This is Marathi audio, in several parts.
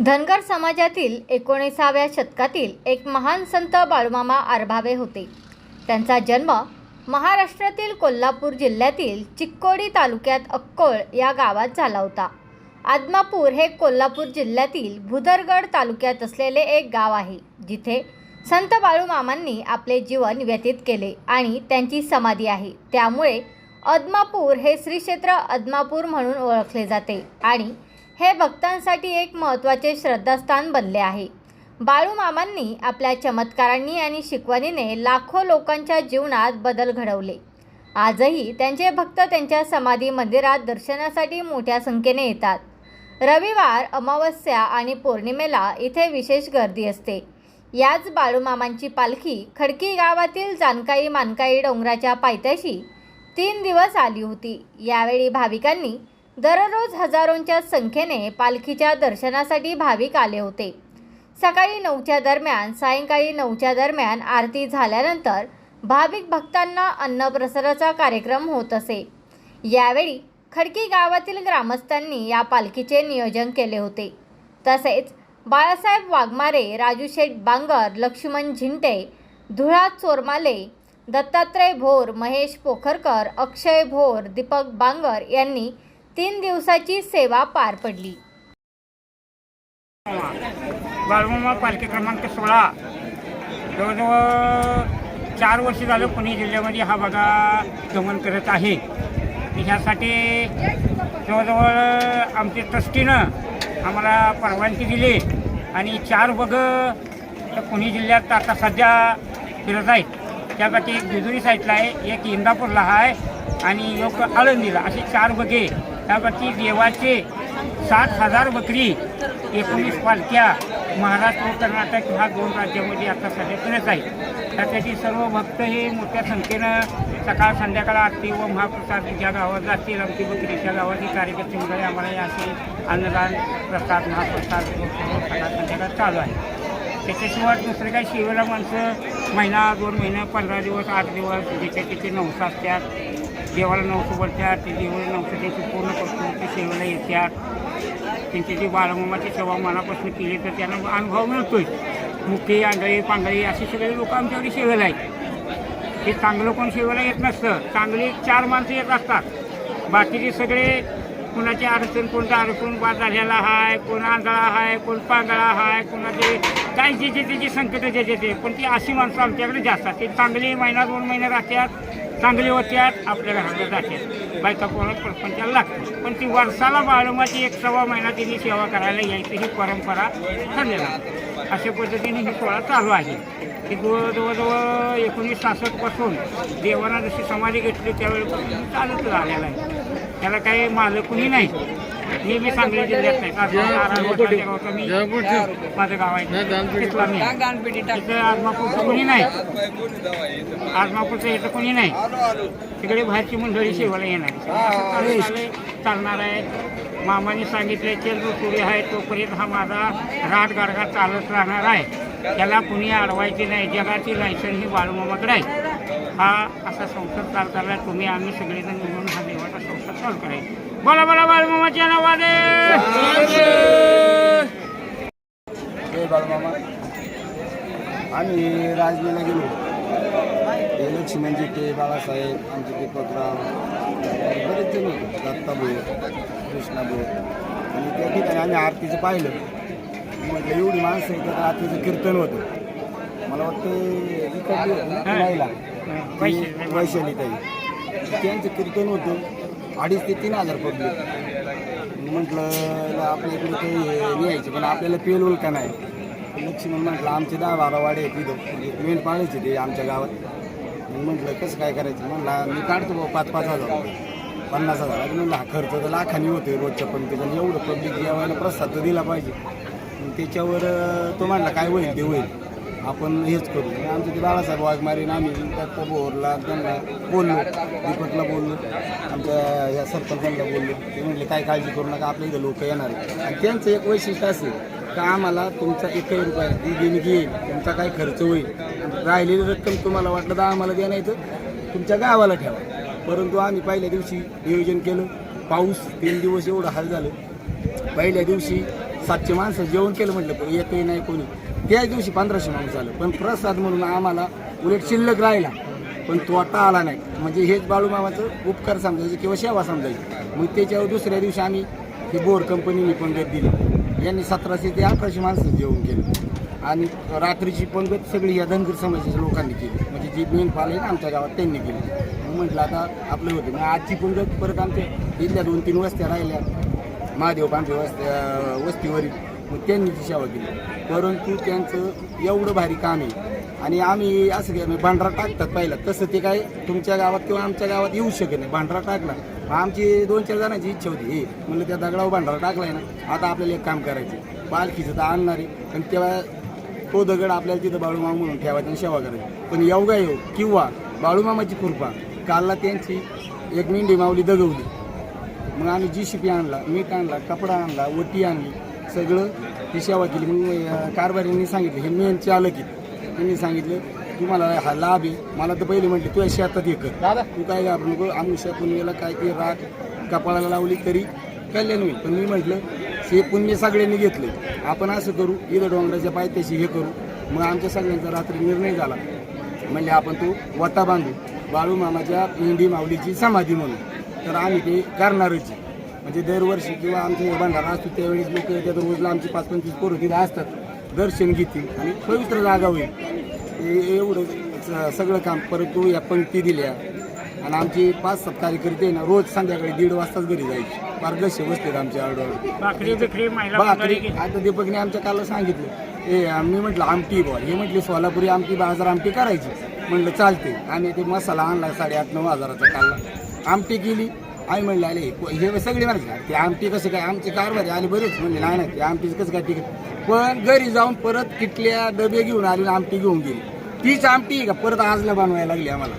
धनगर समाजातील एकोणीसाव्या शतकातील एक महान संत बाळूमामा आरभावे होते. त्यांचा जन्म महाराष्ट्रातील कोल्हापूर जिल्ह्यातील चिक्कोडी तालुक्यात अक्कोळ या गावात झाला होता. आदमापूर हे कोल्हापूर जिल्ह्यातील भुदरगड तालुक्यात असलेले एक गाव आहे जिथे संत बाळूमामांनी आपले जीवन व्यतीत केले आणि त्यांची समाधी आहे. त्यामुळे अदमापूर हे श्रीक्षेत्र अदमापूर म्हणून ओळखले जाते आणि हे भक्तांसाठी एक महत्त्वाचे श्रद्धास्थान बनले आहे. बाळूमामांनी आपल्या चमत्कारांनी आणि शिकवणीने लाखो लोकांच्या जीवनात बदल घडवले. आजही त्यांचे भक्त त्यांच्या समाधी मंदिरात दर्शनासाठी मोठ्या संख्येने येतात. रविवार अमावस्या आणि पौर्णिमेला इथे विशेष गर्दी असते. याच बाळूमामांची पालखी खडकी गावातील जानकाई मानकाई डोंगराच्या पायथ्याशी तीन दिवस आली होती. यावेळी भाविकांनी दररोज हजारोंच्या संख्येने पालखीच्या दर्शनासाठी भाविक आले होते. सकाळी नऊच्या दरम्यान सायंकाळी नऊच्या दरम्यान आरती झाल्यानंतर भाविक भक्तांना अन्नप्रसाराचा कार्यक्रम होत असे. यावेळी खडकी गावातील ग्रामस्थांनी या पालखीचे नियोजन केले होते. तसेच बाळासाहेब वाघमारे राजू शेठ बांगर लक्ष्मण झिंटे धुळा चोरमाले दत्तात्रय भोर महेश पोखरकर अक्षय भोर दीपक बांगर यांनी तीन दिवसाची सेवा पार पडली. बाळमामा पालखी क्रमांक सोळा. जवळजवळ चार वर्ष झालं पुणे जिल्ह्यामध्ये हा बघा गमन करत आहे. ह्यासाठी जवळजवळ आमच्या ट्रस्टीनं आम्हाला परवानगी दिली आणि चार बघ पुणे जिल्ह्यात आता सध्या फिरत आहेत. त्यापैकी एक जेजुरी साईडला आहे एक इंदापूरला आहे आणि एक आळंदीला असे चार बघे त्यापैकी देवाचे सात हजार बकरी एकोणीस पालख्या महाराष्ट्र व कर्नाटक ह्या दोन राज्यामध्ये आता सध्या करत आहे त्यासाठी सर्व भक्त हे मोठ्या संख्येनं सकाळ संध्याकाळ आरती व महाप्रसाद ज्या गावात जातील आमची बकरीच्या गावात ही कार्यकर्ते मंडळी आम्हाला या अन्नदान प्रसाद महाप्रसाद सकाळ संध्याकाळ चालू आहे. त्याच्याशिवाय दुसरे काही शिवेला माणसं महिना दोन महिने पंधरा दिवस आठ दिवस ज्याच्या तिथे नवसा असतात. देवाला नऊशे बोलतात ते देवाला नऊशे त्यांची पूर्ण करतो ते सेवेला येतात त्यांची जी बाळमामाची सेवा मनापासून केली तर त्यांना अनुभव मिळतोय. मुके आंधळी पांगळी असे सगळे लोक आमच्याकडे सेवेला आहेत. हे चांगलं कोण सेवेला येत नसतं. चांगली चार माणसं येत असतात. बाकीचे सगळे कुणाचे अडचण कोणता अडचण बाद झालेला आहे कोण आंधळा आहे कोण पांगळा आहे कोणाचे काय जे जे त्याची संकट जे जे ते पण ती अशी माणसं आमच्याकडे जास्त ते चांगली महिना दोन महिने राहतात. चांगली आहेत आपल्या घराकडे जातात बायका पोरात प्रपंचाला लागतो. पण ती वर्षाला बाळमाची एक सव्वा महिना तिने सेवा करायला यायची ही परंपरा ठरलेला आहे. अशा पद्धतीने ही सोहळा चालू आहे. की जवळ जवळजवळ एकोणीस सासष्टपासून देवानं जशी समाधी घेतली त्यावेळेपासून चालत आलेला आहे. त्याला काही माझं कुणी नाही. मी मी सांगली जिल्ह्यात नाही. गावचा मी. माझं गाव आहे. तिथला मी तिथं आजमापूरचं कुणी नाही. आजमापूरचं इथं कोणी नाही. तिकडे बाहेरची मंडळी सेवाला येणार चालू चालणार आहे. मामाने सांगितले चंद्र सूर्य आहे. तोपर्यंत हा माझा राट गाडगा चालत राहणार आहे. त्याला कुणी अडवायचे नाही जगाची लायसन ही बाळूमामाकडे आहे. हा असा संसद चालू करायला तुम्ही आम्ही सगळेजण मिळून हा देवाचा संसद चालू करायचा. बोला बोला बाळूमामाच्या नावाने जय बाळमामा आम्ही राजगीरला गेलो. हे लक्ष्मणजी ते बाळासाहेब आमचे दीपकराव बरेच जण होते दत्ताभाऊ आणि त्या ठिकाणी आम्ही आरतीचं पाहिलं. म्हटलं एवढी माणसं आहे तर आरतीचं कीर्तन होतं. मला वाटतं इकडली होती ती वैशाली ताई. त्यांचं कीर्तन होतं अडीच ते तीन हजार पब्लिक म्हटलं आपल्या इकडे काही न्यायचे पण आपल्याला पेलवल का नाही? लक्ष्मण म्हटलं आमचे दहा बारा वाडे आहेत तिथं म्हणजे मेन पाळायचे ते आमच्या गावात. मग म्हटलं कसं काय करायचं? म्हणला मी काढतो बाबा पाच पाच हजार पन्नास हजार. म्हणलं हा खर्च तर लाखानी होते रोजच्या पण त्याच्यानं एवढं पब्लिक जेवायला प्रसाद तर दिला पाहिजे. त्याच्यावर तो म्हणला काय होईल ते होईल. आपण हेच करू. आमचं ते बाळासाहेब वाघमारीन आम्ही त्या बोरला त्यांना बोललो दीपकला बोललो आमच्या या सरपंचांना बोललो. ते म्हटले काय काळजी करू नका आपल्या इथं लोक येणार आणि त्यांचं एक वैशिष्ट्य असेल का आम्हाला तुमचा एकही रुपया ती देणगी येईल तुमचा काय खर्च होईल. राहिलेली रक्कम तुम्हाला वाटलं तर आम्हाला द्या नाही तर तुमच्या गावाला ठेवा. परंतु आम्ही पहिल्या दिवशी नियोजन केलं. पाऊस तीन दिवस एवढं हाल झालं. पहिल्या दिवशी सातशे माणसं जेवण केलं म्हटलं पण एकही नाही कोणी. त्याच दिवशी पंधराशे माणूस आलं. पण प्रसाद म्हणून आम्हाला उलट शिल्लक राहिला. पण तोटा आला नाही. म्हणजे हेच बाळूमामाचं उपकार समजायचे किंवा सेवा समजायची. मग त्याच्यावर दुसऱ्या दिवशी आम्ही ही बोर कंपनीने पंगत दिली. यांनी सतराशे ते अकराशे माणसं जेवण केलं. आणि रात्रीची पंगत सगळी या धनगर समाजाच्या लोकांनी केली. म्हणजे जी मेन पाल आहे ना आमच्या गावात त्यांनी केली. म्हटलं आता आपलं होतं. मग आजची पंगत परत आमच्या इथल्या दोन तीन वस्त्या राहिल्या. महादेव पांढरे वस्त्या वस्तीवरील. मग त्यांनी ती सेवा केली. परंतु त्यांचं एवढं भारी काम आहे. आणि आम्ही असं काय म्हणजे भांडरा टाकतात पहिला. तसं ते काय तुमच्या गावात किंवा आमच्या गावात येऊ शकत नाही. भांडरा टाकला. आमची दोन चार जणांची इच्छा होती. हे म्हणलं त्या दगडावर भांडरा टाकलाय ना आता आपल्याला एक काम करायचं पालखीचं तर आणणार आहे. पण तेव्हा तो दगड आपल्याला तिथं बाळूमामा म्हणून ठेवायचा आणि सेवा करायची. पण योगा येऊ किंवा बाळूमामाची कृपा. कालला त्यांची एक मेंढी माऊली दगवली. मग आम्ही जी शिपी आणला मीठ आणला कपडा आणला वटी आणली सगळं ती सेवा केली. मग कारभारींनी सांगितलं हे मेन चालक आहे त्यांनी सांगितलं तुम्हाला हा लाभ आहे. मला तर पहिले म्हटले तू शेतात हे कर तू काय घाबरू नको आमुष्या पुण्यला काय ते राग कपाळाला लावली तरी कल्याण होईल. पण मी म्हटलं हे पुण्य सगळ्यांनी घेतलं आपण असं करू इथं डोंगराच्या पायथ्याशी हे करू. मग आमच्या सगळ्यांचा रात्री निर्णय झाला. म्हणजे आपण तो वटा बांधू बाळूमामाच्या मेंढी माऊलीची समाधी म्हणून. तर आम्ही ते करणारच. म्हणजे दरवर्षी किंवा आमचं हे भंडारा असतो त्यावेळेस लोक येतात रोजला आमची पाच पंचवीस पोरं तिथं असतात दर्शन घेतील आणि पवित्र जागा होईल. एवढं सगळं काम परत तू या पंक्ती दिल्या. आणि आमची पाच सात कार्यकर्ते आहे ना रोज संध्याकाळी दीड वाजताच घरी जायचे. फार गस्य बसतात आमच्या आडवड भाकरी बिकरी आता दीपकने आमच्या काल सांगितलं. ए मी म्हटलं आमटी बॉ हे म्हटले सोलापुरी आमटी बाजार आमटी करायची. म्हटलं चालते आम्ही ते मसाला आणला साडेआठ नऊ हजाराचा काढला आमटी केली. आई म्हणले आले हे सगळे म्हणायचे ते आमटी कसं काय? आमचे कारभारी आले बरेच. म्हणले नाही नाही ते आमटीच कसं काय तिकीट पण घरी जाऊन परत किटल्या डबे घेऊन आले आमटी घेऊन गेली. तीच आमटी आहे का? परत आजला बनवायला लागली आम्हाला.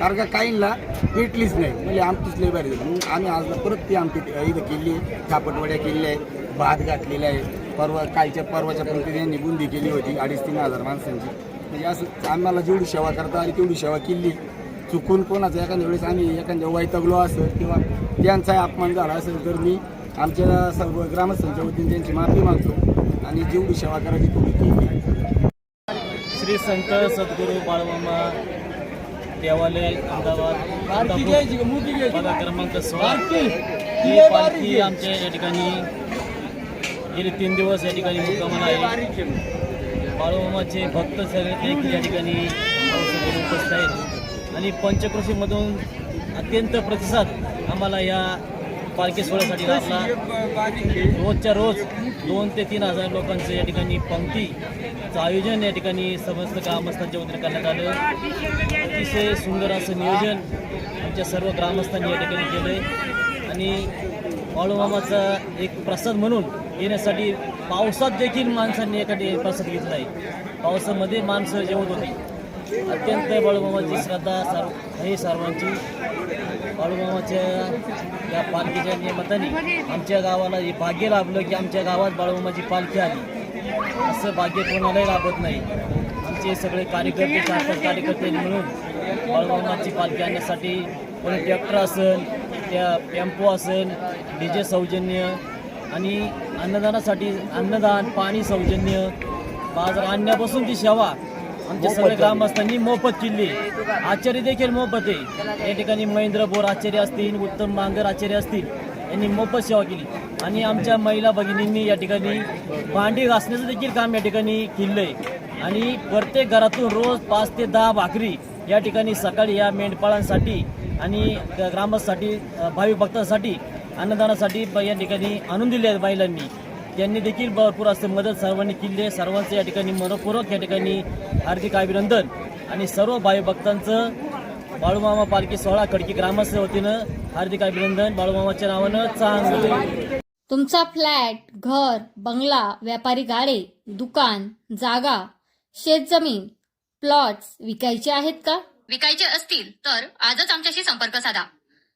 कारण का काहींना भेटलीच नाही. म्हणजे आमटीच लय भारी झाली. आम्ही आजला परत ती आमटी इथं केली आहे. थापटवड्या केलेल्या आहेत. भात घातलेला आहे. परवा कालच्या परवाच्या पण त्यांनी बुंदी केली होती. अडीच तीन हजार माणसांची. म्हणजे असं आम्हाला जेवढी सेवा करता आली तेवढी सेवा केली. चुकून कोणाचं एखाद्या वेळेस आम्ही एखाद्या वैतागलो असेल किंवा त्यांचा अपमान झाला असेल तर मी आमच्या सर्व ग्रामस्थांच्या वतीने त्यांची माफी मागतो आणि जेवढी सेवा करायची तेवढी केली. श्री संत सद्गुरू बाळमामा देवालय अहमदाबाद क्रमांक सोळा. ही पालखी आमच्या या ठिकाणी गेले तीन दिवस या ठिकाणी मुक्कामाला आहे. बाळूमामाचे भक्त सगळे देखील या ठिकाणी सगळे उपस्थित आहेत. आणि पंचकृषीमधून अत्यंत प्रतिसाद आम्हाला या पालखी सोहळ्यासाठी लाभला. रोजच्या रोज दोन ते तीन हजार लोकांचं या ठिकाणी पंक्तीचं आयोजन या ठिकाणी समस्त ग्रामस्थांच्या वतीने करण्यात आलं. अतिशय सुंदर असं नियोजन आमच्या सर्व ग्रामस्थांनी या ठिकाणी केलं आहे आणि वाळूमामाचा एक प्रसाद म्हणून येण्यासाठी पावसात देखील माणसांनी एखादी प्रसाद घेतला आहे पावसामध्ये माणसं जेवत होती. अत्यंत बाळूमामाची श्रद्धा सर्व हे सर्वांची. बाळूमामाच्या या पालखीच्या नियमताने आमच्या गावाला हे भाग्य लाभलं की आमच्या गावात बाळूमामाची पालखी आली. असं भाग्य कोणालाही लाभत नाही. आमचे सगळे कार्यकर्ते चार कार्यकर्ते कार्यकर्त्यांनी मिळून बाळूमामाची पालखी आणण्यासाठी कोणी ट्रॅक्टर असेल त्या टेम्पो असेल डी जे सौजन्य आणि अन्नदानासाठी अन्नदान पाणी सौजन्य बाजार आणण्यापासून ती सेवा आमच्या सगळ्या ग्रामस्थांनी मोफत केली. आचार्य देखील मोफत आहे. या ठिकाणी महेंद्र बोर आचार्य असतील उत्तम मांगर आचार्य असतील यांनी मोफत सेवा केली. आणि आमच्या महिला भगिनींनी या ठिकाणी भांडी घासण्याचं देखील काम या ठिकाणी केलं आहे आणि प्रत्येक घरातून रोज पाच ते दहा भाकरी या ठिकाणी सकाळी या मेंढपाळांसाठी आणि ग्रामस्थांसाठी अ, भाविक भक्तांसाठी अन्नदानासाठी या ठिकाणी आणून दिले आहेत महिलांनी त्यांनी देखील भरपूर असं मदत सर्वांनी केली आहे. सर्वांचं या ठिकाणी मनपूर्वक या ठिकाणी हार्दिक अभिनंदन. आणि सर्व भाई भक्तांचं बाळूमामा पालखी सोहळा खडकी ग्रामस्थ वतीनं हार्दिक अभिनंदन. बाळूमामाच्या नावानं चांगलं तुमचा फ्लॅट घर बंगला व्यापारी गाडे दुकान जागा शेतजमीन प्लॉट्स विकायचे आहेत का? विकायचे असतील तर आजच आमच्याशी संपर्क साधा.